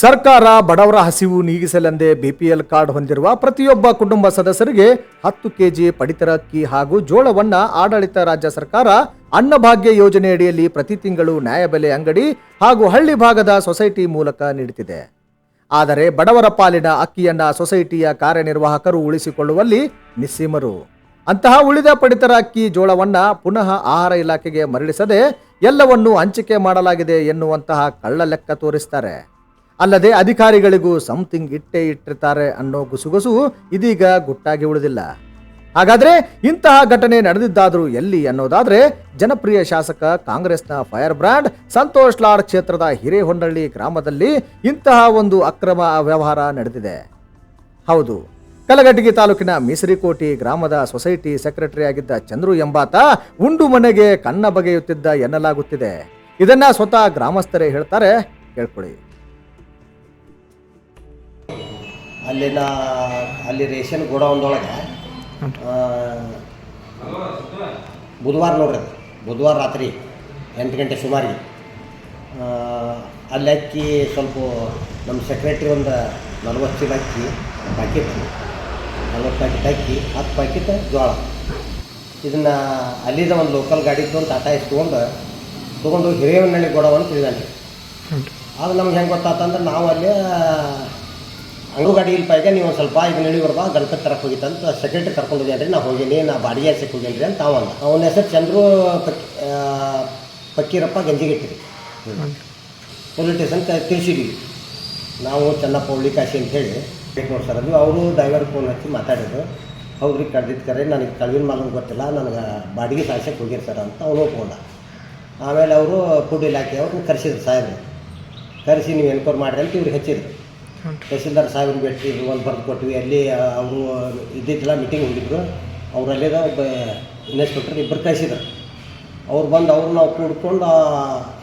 ಸರ್ಕಾರ ಬಡವರ ಹಸಿವು ನೀಗಿಸಲೆಂದೇ ಬಿಪಿಎಲ್ ಕಾರ್ಡ್ ಹೊಂದಿರುವ ಪ್ರತಿಯೊಬ್ಬ ಕುಟುಂಬ ಸದಸ್ಯರಿಗೆ ಹತ್ತು ಕೆಜಿ ಪಡಿತರ ಅಕ್ಕಿ ಹಾಗೂ ಜೋಳವನ್ನ ಆಡಳಿತ ರಾಜ್ಯ ಸರ್ಕಾರ ಅನ್ನಭಾಗ್ಯ ಯೋಜನೆಯಡಿಯಲ್ಲಿ ಪ್ರತಿ ತಿಂಗಳು ನ್ಯಾಯಬೆಲೆ ಅಂಗಡಿ ಹಾಗೂ ಹಳ್ಳಿ ಭಾಗದ ಸೊಸೈಟಿ ಮೂಲಕ ನೀಡುತ್ತಿದೆ. ಆದರೆ ಬಡವರ ಪಾಲಿನ ಅಕ್ಕಿಯನ್ನ ಸೊಸೈಟಿಯ ಕಾರ್ಯನಿರ್ವಾಹಕರು ಉಳಿಸಿಕೊಳ್ಳುವಲ್ಲಿ ನಿಸ್ಸೀಮರು ಅಂತಹ ಉಳಿದ ಪಡಿತರ ಅಕ್ಕಿ, ಜೋಳವನ್ನ ಪುನಃ ಆಹಾರ ಇಲಾಖೆಗೆ ಮರಳಿಸದೆ ಎಲ್ಲವನ್ನೂ ಹಂಚಿಕೆ ಮಾಡಲಾಗಿದೆ ಎನ್ನುವಂತಹ ಕಳ್ಳ ಲೆಕ್ಕ ತೋರಿಸ್ತಾರೆ. ಅಲ್ಲದೆ ಅಧಿಕಾರಿಗಳಿಗೂ ಸಮಥಿಂಗ್ ಇಟ್ಟೇ ಇಟ್ಟಿರ್ತಾರೆ ಅನ್ನೋ ಗುಸುಗುಸು ಇದೀಗ ಗುಟ್ಟಾಗಿ ಉಳಿದಿಲ್ಲ. ಹಾಗಾದ್ರೆ ಇಂತಹ ಘಟನೆ ನಡೆದಿದ್ದಾದರೂ ಎಲ್ಲಿ ಅನ್ನೋದಾದ್ರೆ ಜನಪ್ರಿಯ ಶಾಸಕ ಕಾಂಗ್ರೆಸ್ನ ಫೈರ್ ಬ್ರ್ಯಾಂಡ್ ಸಂತೋಷ್ ಲಾಡ್ ಕ್ಷೇತ್ರದ ಹಿರೇಹೊಂಡಳ್ಳಿ ಗ್ರಾಮದಲ್ಲಿ ಇಂತಹ ಒಂದು ಅಕ್ರಮ ವ್ಯವಹಾರ ನಡೆದಿದೆ. ಹೌದು, ಕಲಘಟಗಿ ತಾಲೂಕಿನ ಮೀಸರಿಕೋಟಿ ಗ್ರಾಮದ ಸೊಸೈಟಿ ಸೆಕ್ರೆಟರಿ ಆಗಿದ್ದ ಚಂದ್ರು ಎಂಬಾತ ಉಂಡು ಮನೆಗೆ ಕನ್ನ ಬಗೆಯುತ್ತಿದ್ದ ಎನ್ನಲಾಗುತ್ತಿದೆ. ಇದನ್ನ ಸ್ವತಃ ಗ್ರಾಮಸ್ಥರೇ ಹೇಳ್ತಾರೆ, ಕೇಳ್ಕೊಳ್ಳಿ. ಅಲ್ಲಿನ ಅಲ್ಲಿ ರೇಷನ್ ಗೋಡೌನ್ದೊಳಗೆ ಬುಧವಾರ ನೋಡ್ರಿ ಬುಧವಾರ ರಾತ್ರಿ ಎಂಟು ಗಂಟೆ ಸುಮಾರಿಗೆ. ಅಲ್ಲಿ ಅಕ್ಕಿ ಸ್ವಲ್ಪ ನಮ್ಮ ಸೆಕ್ರೆಟ್ರಿ ಒಂದು ನಲ್ವತ್ತು ಚೀಲ ಅಕ್ಕಿ ಪ್ಯಾಕೆಟ್ ನಲ್ವತ್ತು ಪ್ಯಾಕೆಟ್ ಅಕ್ಕಿ ಹತ್ತು ಪ್ಯಾಕೆಟ್ ಜೋಳ. ಇದನ್ನು ಅಲ್ಲಿದ ಒಂದು ಲೋಕಲ್ ಗಾಡಿ ತೊಗೊಂಡು ಟಾಟಾ ಇಸ್ಕೊಂಡು ತೊಗೊಂಡು ತೊಗೊಂಡು ಹಿರೇವನಹಳ್ಳಿ ಗೋಡೌನ್ ತಿಳಿದಾನೆ ಅದು ನಮ್ಗೆ ಹೆಂಗೆ ಗೊತ್ತಾತಂದ್ರೆ ನಾವು ಅಲ್ಲಿ ಅಂಗು ಗಾಡಿ ಇಲ್ಲಿ ಪೈಗೆ ನೀವು ಸ್ವಲ್ಪ ಇದನ್ನ ನಡಿ ಬರ್ಬಾ ಗಣಪತಿ ತರಕ್ಕೆ ಅಂತ ಸೆಕ್ರೆಟ್ರಿ ಕರ್ಕೊಂಡು ಹೋಗ್ಯಾನ್ರಿ. ನಾ ಹೋಗೀನಿ, ನಾ ಬಾಡಿಗೆ ಹಚ್ಚಕ್ಕೆ ಹೋಗ್ಯಾನ್ರಿ ಅಂತ ಅವಂದ ಅವನ ಹೆಸರು ಚಂದ್ರು ಪಕ್ ಪಕ್ಕೀರಪ್ಪ ಗಂಜಿಗೆಟ್ಟಿರಿ. ಪೊಲೀಸ್ ಸ್ಟೇಷನ್ ತಿಳಿಸಿದ್ವಿ ನಾವು ಚೆನ್ನಪ್ಪ ಕಾಶಿ ಅಂತೇಳಿ ನೋಡಿ ಸರ್ ಅದು. ಅವರು ಡ್ರೈವರ್ ಫೋನ್ ಹಚ್ಚಿ ಮಾತಾಡಿದ್ರು. ಹೌದ್ರಿ ಕಡ್ದಿದ್ದು ಕರೆ, ನನಗೆ ಕಳ್ವಿನ ಮಾಲೂಮ್ ಗೊತ್ತಿಲ್ಲ. ನನಗೆ ಬಾಡಿಗೆ ಸಾಯ್ಸಕ್ಕೆ ಹೋಗಿರಿ ಸರ್ ಅಂತ ಅವನು ಒಪ್ಕೊಂಡ. ಆಮೇಲೆ ಅವರು ಫುಡ್ ಇಲಾಖೆ ಅವ್ರನ್ನ ಕರೆಸಿದ್ರು ಸಾಹೇಬ್ರು. ಕರೆಸಿ ನೀವು ಎನ್ಕ್ವೈರ್ ಮಾಡಿರಿ ಅಂತ ಇವ್ರಿಗೆ ಹಚ್ಚಿದ್ರು. ತಹಸೀಲ್ದಾರ್ ಸಾಹೇಬ್ರಿಗೆ ಭೇಟಿ ಒಂದು ಬರೆದು ಕೊಟ್ವಿ. ಅಲ್ಲಿ ಅವರು ಇದ್ದಿದ್ದಿಲ್ಲ ಮೀಟಿಂಗ್ ಹೋಗಿದ್ರು. ಅವ್ರು ಅಲ್ಲಿದ ಒಬ್ಬ ಇನ್ಸ್ಪೆಕ್ಟರ್ ಇಬ್ಬರು ಕಳಿಸಿದ್ರು. ಅವ್ರು ಬಂದು ಅವ್ರು ನಾವು ಕೂಡ್ಕೊಂಡು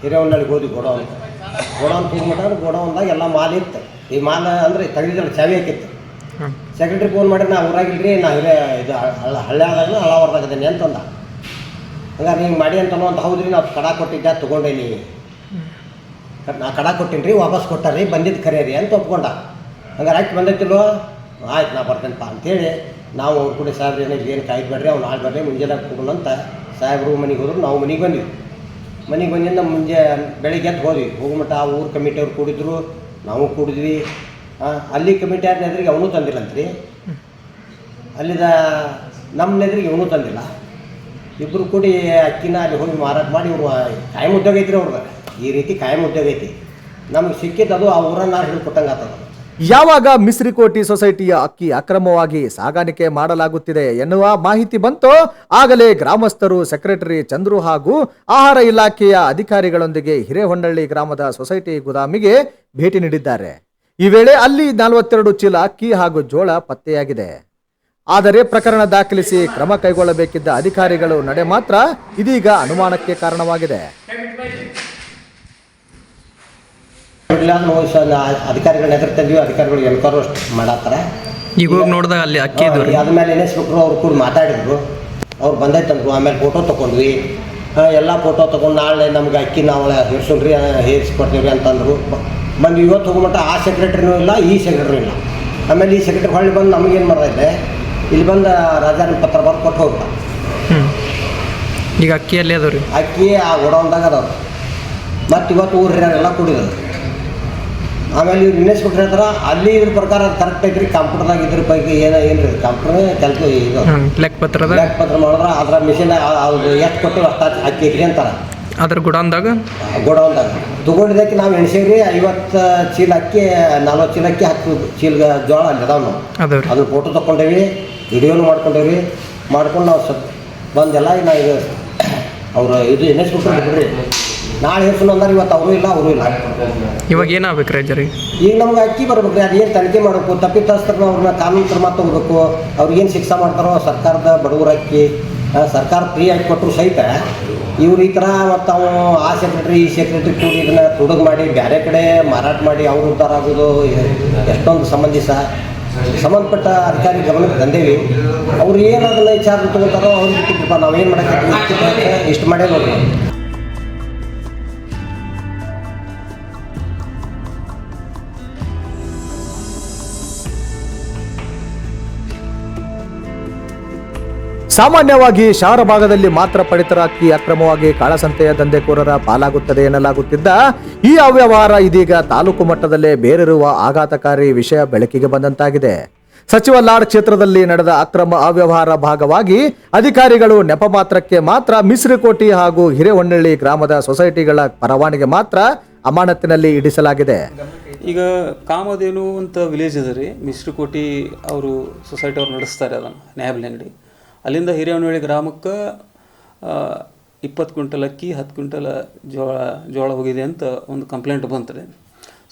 ಹಿರೇವಣ್ಣಳಿಗೆ ಹೋದ್ವಿ ಗೋಡೌನ್. ಗೋಡೌನ್ ಕೂಡ್ಮಟ ಗೋಡೌನ್ದಾಗ ಎಲ್ಲ ಮಾಲ್ ಇತ್ತು. ಈ ಮಾಲ್ ಅಂದರೆ ತೆಗೆದಿದ್ದಲ್ಲ ಚಾವಿ ಹಾಕಿತ್ತು. ಸೆಕ್ರೆಟ್ರಿ ಫೋನ್ ಮಾಡಿ ನಾ ಊರಾಗಿಲ್ರಿ ನಾ ಹಿರೇ ಇದು ಹಳ್ಳ ಹಳ್ಳಿ ಆದಾಗ ಹಳ್ಳವರ್ದಾಗದೇನೆ ಅಂತಂದ. ಹಂಗಾರೆ ನೀವು ಮಾಡಿ ಅಂತನೋ ಅಂತ ಹೌದ್ರಿ ನಾವು ಕಡ ಕೊಟ್ಟಿದ್ದೆ ತೊಗೊಂಡೇನಿ. ನಾ ಕಡ ಕೊಟ್ಟಿನಿ ರೀ ವಾಪಸ್ ಕೊಟ್ಟಾರಿ ಬಂದಿದ್ದು ಖರೆ ರೀ ಅಂತ ಒಪ್ಕೊಂಡ. ಹಂಗಾರೆ ಆಯ್ತು ಬಂದೈತಿಲ್ವೋ ಆಯ್ತು, ನಾ ಬರ್ತೇನಪ್ಪ ಅಂತೇಳಿ. ನಾವು ಅವ್ರ ಕೂಡ ಸಾಹೇಬ್ರು, ಏನು ಏನು ಕಾಯ್ಬೇಡ್ರಿ ಅವ್ನು ಬರ್ರಿ ಮುಂಜಾನೆ ಅಂತ ಸಾಹೇಬ್ರು ಮನೆಗೆ ಹೋದ್ರು, ನಾವು ಮನೆಗೆ ಬಂದ್ವಿ. ಮನೆಗೆ ಬಂದಿಂದ ಮುಂಜೆ ಬೆಳಿಗ್ಗೆ ಎದ್ದು ಹೋದ್ವಿ. ಹೋಗ್ಮಟ್ಟ ಆ ಊರು ಕಮಿಟಿಯವ್ರು ಕೂಡಿದ್ರು, ನಾವು ಕೂಡಿದ್ವಿ. ಅಲ್ಲಿ ಕಮಿಟಿ ಆದ ಎದುರಿಗೆ ಅವನು ತಂದಿಲ್ಲಂತ್ರಿ. ಅಲ್ಲಿದ ನಮ್ಮ ನೆದ್ರಿಗೆ ಇವನು ತಂದಿಲ್ಲ. ಇಬ್ಬರು ಕೂಡಿ ಅಕ್ಕಿನ ಅಲ್ಲಿ ಹೋಗಿ ಮಾರಾಟ ಮಾಡಿ, ಇವರು ಕಾಯಂ ಉದ್ಯೋಗ ಐತ್ರಿ ಅವ್ರದ್ದು ಈ ರೀತಿ ಕಾಯಂ ಉದ್ಯೋಗ ಐತಿ ನಮಗೆ ಸಿಕ್ಕಿದ್ದು ಆ ಊರನ್ನ ಹಿಡ್ಕೊಟ್ಟಂಗೆ ಯಾವಾಗ ಮಿಸ್ರಿಕೋಟಿ ಸೊಸೈಟಿಯ ಅಕ್ಕಿ ಅಕ್ರಮವಾಗಿ ಸಾಗಾಣಿಕೆ ಮಾಡಲಾಗುತ್ತಿದೆ ಎನ್ನುವ ಮಾಹಿತಿ ಬಂತೋ, ಆಗಲೇ ಗ್ರಾಮಸ್ಥರು, ಸೆಕ್ರೆಟರಿ ಚಂದ್ರು ಹಾಗೂ ಆಹಾರ ಇಲಾಖೆಯ ಅಧಿಕಾರಿಗಳೊಂದಿಗೆ ಹಿರೇಹೊನ್ನಳ್ಳಿ ಗ್ರಾಮದ ಸೊಸೈಟಿ ಗೋದಾಮಿಗೆ ಭೇಟಿ ನೀಡಿದ್ದಾರೆ. ಈ ವೇಳೆ ಅಲ್ಲಿ ನಲವತ್ತೆರಡು ಚೀಲ ಅಕ್ಕಿ ಹಾಗೂ ಜೋಳ ಪತ್ತೆಯಾಗಿದೆ. ಆದರೆ ಪ್ರಕರಣ ದಾಖಲಿಸಿ ಕ್ರಮ ಕೈಗೊಳ್ಳಬೇಕಿದ್ದ ಅಧಿಕಾರಿಗಳು ನಡೆ ಮಾತ್ರ ಇದೀಗ ಅನುಮಾನಕ್ಕೆ ಕಾರಣವಾಗಿದೆ. ಇಲ್ಲ ನಾವು ಸ ನೇತೃತ್ವದಲ್ಲಿ ಅಧಿಕಾರಿಗಳು ಎಲ್ಕಾರು ಅಷ್ಟು ಮಾಡತ್ತಾರ ಈಗ ಹೋಗಿ ನೋಡಿದಾಗ ಅಲ್ಲಿ ಅಕ್ಕಿ ಇದ್ವು ರೀ. ಆದ್ಮೇಲೆ ಎನ್ನಿಸ್ಬಿಟ್ರು ಅವ್ರು ಕೂಡ ಮಾತಾಡಿದ್ರು. ಅವ್ರು ಬಂದೈತಂದ್ರು ಆಮೇಲೆ ಫೋಟೋ ತೊಗೊಂಡ್ವಿ ಎಲ್ಲ ಫೋಟೋ ತೊಗೊಂಡು ನಾಳೆ ನಮ್ಗೆ ಅಕ್ಕಿ ನಾವು ಹಿಡ್ಸೋಣ್ರಿ ಹೇರಿಸ್ಕೊಡ್ತೀವಿ ಅಂತಂದ್ರು. ಬಂದು ಇವತ್ತು ಹೋಗ್ಮಟ್ಟ ಆ ಸೆಕ್ರೆಟ್ರಿನೂ ಇಲ್ಲ ಈ ಸೆಕ್ರೆಟ್ರಿ ಇಲ್ಲ. ಆಮೇಲೆ ಈ ಸೆಕ್ರೆಟ್ರಿ ಹೊಳ್ಳಿ ಬಂದು ನಮಗೇನು ಮಾಡಿದೆ ಇಲ್ಲಿ ಬಂದು ರಾಜಾನ ಪತ್ರ ಬರ್ದು ಕೊಟ್ಟು ಹೋಗ್ತ ಈಗ ಅಕ್ಕಿ ಅಲ್ಲೇ ಅದಾವ ರೀ. ಅಕ್ಕಿ ಆ ಗೋಡೌನ್ದಾಗ ಅದಾವ. ಮತ್ತು ಇವತ್ತು ಊರು ಹಿರಿಯರೆಲ್ಲ ಕುಡಿದ್ರು ಆಮೇಲೆ ಇವ್ರು ಕೊಟ್ಟರೆ ಹೇಳ್ತಾರ ಅಲ್ಲಿ ಇದ್ರ ಪ್ರಕಾರ ಕರೆಕ್ಟ್ ಐತ್ರಿ ಕಂಪ್ಯೂಟರ್ದಾಗ ಇದ್ರ ಪೈಕಿ ಏನೋ ಏನ್ರಿ ರೀ ಕಂಪ್ಯೂಟರ್ ಕೆಲಸ ಇದು. ಲೆಕ್ಕಪತ್ರದ ಲೆಕ್ಕಪತ್ರ ಲೆಕ್ಕ ಪತ್ರ ಮಾಡಿದ್ರೆ ಅದ್ರ ಮಿಷಿನ್ ಅದು ಎಷ್ಟು ಕೊಟ್ಟು ಅಷ್ಟು ಅಕ್ಕಿ ಐತ್ರಿ ಅಂತಾರೆ. ಅದ್ರ ಗುಡಾನ್ದಾಗ? ಗೋಡೌನ್ದಾಗ. ತಗೊಂಡಿದ್ದಕ್ಕೆ ನಾವು ಎಣ್ಸೇವ್ರಿ ಐವತ್ತು ಚೀಲ ಅಕ್ಕಿ ನಲ್ವತ್ತು ಚೀಲ ಅಕ್ಕಿ ಹತ್ತು ಚೀಲ ಜೋಳ ಅಲ್ಲಿ ಅದಾವ ನಾವು. ಅದ್ರ ಫೋಟೋ ತೊಗೊಂಡೇವಿ ವಿಡಿಯೋನು ಮಾಡ್ಕೊಂಡೇವಿ ಮಾಡ್ಕೊಂಡು ನಾವು ಸತ್ ಬಂದೆಲ್ಲ ಇನ್ನು ನಾ ಇದು ಅವರು ಇದು ಎಣಿಸ್ಬಿಟ್ಟು ಬಿಡ್ರಿ. ನಾಳೆ ಹೆಸರು ಅಂದ್ರೆ ಇವತ್ತು ಅವರು ಇಲ್ಲ ಅವರು ಇಲ್ಲ. ಇವಾಗ ಏನಾಗಬೇಕು ರೀ ಅಜ್ಜ ರೀ ಈಗ ನಮ್ಗೆ ಅಕ್ಕಿ ಬರ್ಬೇಕು ರೀ ಅದೇನು ತನಿಖೆ ಮಾಡಬೇಕು ತಪ್ಪಿತಸ್ಥರನ್ನ ಅವ್ರನ್ನ ಕಾನೂನು ಕ್ರಮ ತಗೋಬೇಕು ಅವ್ರಿಗೇನು ಶಿಕ್ಷೆ ಮಾಡ್ತಾರೋ ಸರ್ಕಾರದ ಬಡವರ ಅಕ್ಕಿ ಸರ್ಕಾರ ಫ್ರೀ ಆಗಿ ಕೊಟ್ಟರು ಸಹಿತ ಇವ್ರು ಈ ಥರ ಮತ್ತು ಅವು ಆ ಸೆಕ್ರೆಟ್ರಿ ಈ ಸೆಕ್ರೆಟ್ರಿ ಕೂಡಿ ಇದನ್ನ ತುಡುಗು ಮಾಡಿ ಬೇರೆ ಕಡೆ ಮಾರಾಟ ಮಾಡಿ ಅವ್ರ ಉದ್ಧಾರ ಆಗೋದು ಎಷ್ಟೊಂದು ಸಂಬಂಧಿಸ. ಸಂಬಂಧಪಟ್ಟ ಅಧಿಕಾರಿ ಗಮನಕ್ಕೆ ತಂದೇವಿ. ಅವ್ರು ಏನು ಅದನ್ನ ವಿಚಾರ ತಗೋತಾರೋ ಅವ್ರಿಗೆ ಬಿಟ್ಟಿದ್ದಪ್ಪ ಏನು ಮಾಡಕ್ಕೆ ಇಷ್ಟು ಮಾಡೇ ನೋಡ್ರಿ. ಸಾಮಾನ್ಯವಾಗಿ ಶಹರ ಭಾಗದಲ್ಲಿ ಮಾತ್ರ ಪಡಿತರ ಅಕ್ಕಿ ಅಕ್ರಮವಾಗಿ ಕಾಳಸಂತೆಯ ದಂಧೆಕೋರರ ಪಾಲಾಗುತ್ತದೆ ಎನ್ನಲಾಗುತ್ತಿದ್ದ ಈ ಅವ್ಯವಹಾರ ಇದೀಗ ತಾಲೂಕು ಮಟ್ಟದಲ್ಲೇ ಬೇರಿರುವ ಆಘಾತಕಾರಿ ವಿಷಯ ಬೆಳಕಿಗೆ ಬಂದಂತಾಗಿದೆ. ಸಚಿವ ಲಾಡ್ ಕ್ಷೇತ್ರದಲ್ಲಿ ನಡೆದ ಅಕ್ರಮ ಅವ್ಯವಹಾರ ಭಾಗವಾಗಿ ಅಧಿಕಾರಿಗಳು ನೆಪ ಮಾತ್ರಕ್ಕೆ ಮಾತ್ರ ಮಿಶ್ರಕೋಟಿ ಹಾಗೂ ಹಿರೇಹೊನ್ನಳ್ಳಿ ಗ್ರಾಮದ ಸೊಸೈಟಿಗಳ ಪರವಾನಿಗೆ ಮಾತ್ರ ಅಮಾನತಿನಲ್ಲಿ ಇಡಿಸಲಾಗಿದೆ. ಈಗ ಕಾಮಧೇನು ಅಂತ ವಿಲೇಜ್ ಇದೆ ರೀ. ಮಿಶ್ರಕೋಟಿ ಅವರು ಸೊಸೈಟಿ ಅವ್ರು ನಡೆಸ್ತಾರೆ ಅದನ್ನು ಅಂಗಡಿ. ಅಲ್ಲಿಂದ ಹಿರಿಯವನಹಳ್ಳಿ ಗ್ರಾಮಕ್ಕೆ ಇಪ್ಪತ್ತು ಕ್ವಿಂಟಲ್ ಅಕ್ಕಿ ಹತ್ತು ಕ್ವಿಂಟಲ್ ಜೋಳ ಜೋಳ ಹೋಗಿದೆ ಅಂತ ಒಂದು ಕಂಪ್ಲೇಂಟ್ ಬಂತು ರೀ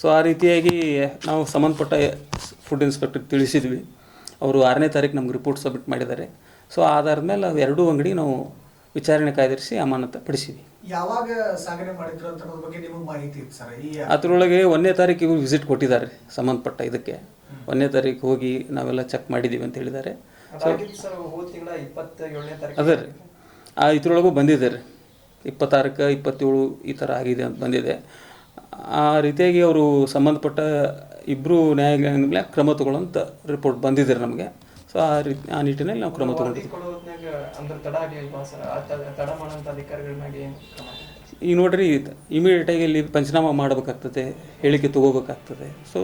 ಸೊ ಆ ರೀತಿಯಾಗಿ ನಾವು ಸಂಬಂಧಪಟ್ಟ ಫುಡ್ ಇನ್ಸ್ಪೆಕ್ಟರ್ಗೆ ತಿಳಿಸಿದ್ವಿ. ಅವರು ಆರನೇ ತಾರೀಕು ನಮ್ಗೆ ರಿಪೋರ್ಟ್ ಸಬ್ಮಿಟ್ ಮಾಡಿದ್ದಾರೆ. ಸೊ ಆಧಾರದ ಮೇಲೆ ಅವು ಎರಡೂ ಅಂಗಡಿ ನಾವು ವಿಚಾರಣೆ ಕಾಯ್ದಿರಿಸಿ ಅಮಾನತ ಪಡಿಸಿದ್ವಿ. ಯಾವಾಗ ಸಾಗಣೆ ಮಾಡಿದ್ರು ಅಂತ ಬಗ್ಗೆ ನಿಮಗೆ ಮಾಹಿತಿ ಇತ್ತು ಸರ್? ಈ ಅದರೊಳಗೆ ಒಂದನೇ ತಾರೀಕಿಗೆ ವಿಸಿಟ್ ಕೊಟ್ಟಿದ್ದಾರೆ ಸಂಬಂಧಪಟ್ಟ ಇದಕ್ಕೆ. ಒಂದನೇ ತಾರೀಕು ಹೋಗಿ ನಾವೆಲ್ಲ ಚೆಕ್ ಮಾಡಿದ್ದೀವಿ ಅಂತ ಹೇಳಿದ್ದಾರೆ. ಅದೇ ರೀ. ಆ ಇದ್ರೊಳಗೂ ಬಂದಿದೆ ರೀ. ಇಪ್ಪತ್ತಾರಕ್ಕೆ ಇಪ್ಪತ್ತೇಳು ಈ ಥರ ಆಗಿದೆ ಅಂತ ಬಂದಿದೆ. ಆ ರೀತಿಯಾಗಿ ಅವರು ಸಂಬಂಧಪಟ್ಟ ಇಬ್ಬರು ನ್ಯಾಯಾಲಯದ ಮೇಲೆ ಕ್ರಮ ತಗೊಳ್ಳೋಂಥ ರಿಪೋರ್ಟ್ ಬಂದಿದೆ ನಮಗೆ. ಸೊ ಆ ರೀತಿ ಆ ನಿಟ್ಟಿನಲ್ಲಿ ನಾವು ಕ್ರಮ ತಗೊಂಡಿದ್ದೀವಿ. ಈಗ ನೋಡ್ರಿ ಇಮಿಡಿಯೇಟಾಗಿ ಇಲ್ಲಿ ಪಂಚನಾಮ ಮಾಡಬೇಕಾಗ್ತದೆ ಹೇಳಿಕೆ ತಗೋಬೇಕಾಗ್ತದೆ. ಸೊ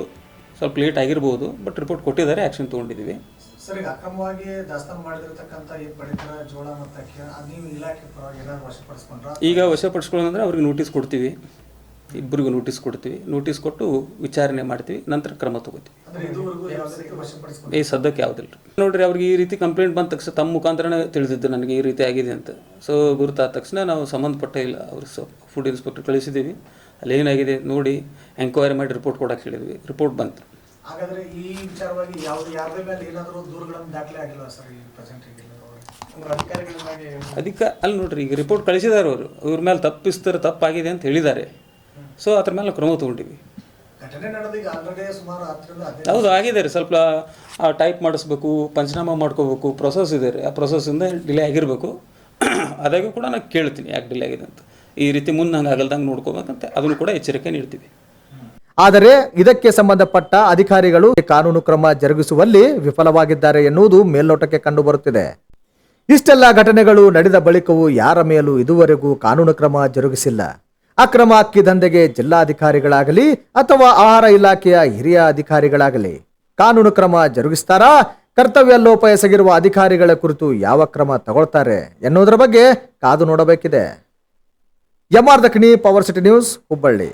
ಸ್ವಲ್ಪ ಲೇಟ್ ಆಗಿರ್ಬೋದು ಬಟ್ ರಿಪೋರ್ಟ್ ಕೊಟ್ಟಿದ್ದಾರೆ ಆ್ಯಕ್ಷನ್ ತೊಗೊಂಡಿದ್ದೀವಿ. ಸರ್ ಈಗ ಅಕ್ರಮವಾಗಿ ದಾಸ್ತಾನು ಮಾಡಿದಿರ್ತಕ್ಕಂಥ ಈ ಪಡಿತರ ಜೋಳ ಮತ್ತು ಅಕ್ಕಿ ನೀವು ಇಲಾಖೆ ಪರವಾಗಿ ಏನಾದ್ರು ವಶಪಡಿಸ್ಕೊಂಡ್ರ? ಈಗ ವಶಪಡಿಸ್ಕೊಳ್ಳೋದಂದ್ರೆ ಅವ್ರಿಗೆ ನೋಟಿಸ್ ಕೊಡ್ತೀವಿ. ಇಬ್ಬರಿಗೂ ನೋಟಿಸ್ ಕೊಡ್ತೀವಿ. ನೋಟಿಸ್ ಕೊಟ್ಟು ವಿಚಾರಣೆ ಮಾಡ್ತೀವಿ. ನಂತರ ಕ್ರಮ ತಗೋತೀವಿ. ಈ ಸದ್ಯಕ್ಕೆ ಯಾವುದಿಲ್ಲ ನೋಡ್ರಿ ಅವ್ರಿಗೆ ಈ ರೀತಿ ಕಂಪ್ಲೇಂಟ್ ಬಂದ ತಕ್ಷಣ ತಮ್ಮ ಮುಖಾಂತರನೇ ತಿಳಿದಿದ್ದು ನನಗೆ ಈ ರೀತಿ ಆಗಿದೆ ಅಂತ. ಸೊ ಗುರುತಾದ ತಕ್ಷಣ ನಾವು ಸಂಬಂಧಪಟ್ಟ ಇಲ್ಲ ಅವ್ರ ಸ ಫುಡ್ ಇನ್ಸ್ಪೆಕ್ಟರ್ ಕಳಿಸಿದ್ದೀವಿ. ಅಲ್ಲಿ ಏನಾಗಿದೆ ನೋಡಿ ಎಂಕ್ವೈರಿ ಮಾಡಿ ರಿಪೋರ್ಟ್ ಕೊಡಕ್ಕೆ ಹೇಳಿದ್ವಿ. ರಿಪೋರ್ಟ್ ಬಂತು. ಹಾಗಾದ್ರೆ ಈ ವಿಚಾರವಾಗಿ ಯಾವ್ದು ಯಾರದೇ ಮೇಲೆ ಏನಾದರೂ ದೂರುಗಳನ್ನು ದಾಖಲೆ ಆಗಿಲ್ಲ ಸರ್ ಈ ಪ್ರೆಸೆಂಟ್ ಅದಕ್ಕೆ ಅಲ್ಲಿ ನೋಡ್ರಿ ಈಗ ರಿಪೋರ್ಟ್ ಕಳಿಸಿದಾರೆ ಅವರು. ಇವ್ರ ಮೇಲೆ ತಪ್ಪಿಸ್ತಾರೆ ತಪ್ಪಾಗಿದೆ ಅಂತ ಹೇಳಿದ್ದಾರೆ. ಸೊ ಅದ್ರ ಮೇಲೆ ಕ್ರಮ ತೊಗೊಂಡಿವಿ. ಹೌದು ಆಗಿದೆ ರೀ. ಸ್ವಲ್ಪ ಟೈಪ್ ಮಾಡಿಸ್ಬೇಕು ಪಂಚನಾಮ ಮಾಡ್ಕೋಬೇಕು ಪ್ರೊಸೆಸ್ ಇದೆ ರೀ. ಆ ಪ್ರೊಸೆಸ್ಸಿಂದ ಡಿಲೇ ಆಗಿರಬೇಕು. ಅದಾಗೂ ಕೂಡ ನಾನು ಕೇಳ್ತೀನಿ ಯಾಕೆ ಡಿಲೇ ಆಗಿದೆ ಅಂತ. ಈ ರೀತಿ ಮುಂದೆ ಹಂಗೆ ಆಗಲ್ದಂಗೆ ನೋಡ್ಕೋಬೇಕಂತ. ಅದನ್ನು ಕೂಡ ಎಚ್ಚರಿಕೆ ನೀಡ್ತೀವಿ. ಆದರೆ ಇದಕ್ಕೆ ಸಂಬಂಧಪಟ್ಟ ಅಧಿಕಾರಿಗಳು ಕಾನೂನು ಕ್ರಮ ಜರುಗಿಸುವಲ್ಲಿ ವಿಫಲವಾಗಿದ್ದಾರೆ ಎನ್ನುವುದು ಮೇಲ್ನೋಟಕ್ಕೆ ಕಂಡುಬರುತ್ತಿದೆ. ಇಷ್ಟೆಲ್ಲ ಘಟನೆಗಳು ನಡೆದ ಬಳಿಕವೂ ಯಾರ ಮೇಲೂ ಇದುವರೆಗೂ ಕಾನೂನು ಕ್ರಮ ಜರುಗಿಸಿಲ್ಲ. ಅಕ್ರಮ ಅಕ್ಕಿ ದಂಧೆಗೆ ಜಿಲ್ಲಾಧಿಕಾರಿಗಳಾಗಲಿ ಅಥವಾ ಆಹಾರ ಇಲಾಖೆಯ ಹಿರಿಯ ಅಧಿಕಾರಿಗಳಾಗಲಿ ಕಾನೂನು ಕ್ರಮ ಜರುಗಿಸ್ತಾರಾ? ಕರ್ತವ್ಯ ಲೋಪ ಎಸಗಿರುವ ಅಧಿಕಾರಿಗಳ ಕುರಿತು ಯಾವ ಕ್ರಮ ತಗೊಳ್ತಾರೆ ಎನ್ನುವುದರ ಬಗ್ಗೆ ಕಾದು ನೋಡಬೇಕಿದೆ. M R power city news, Hubballi.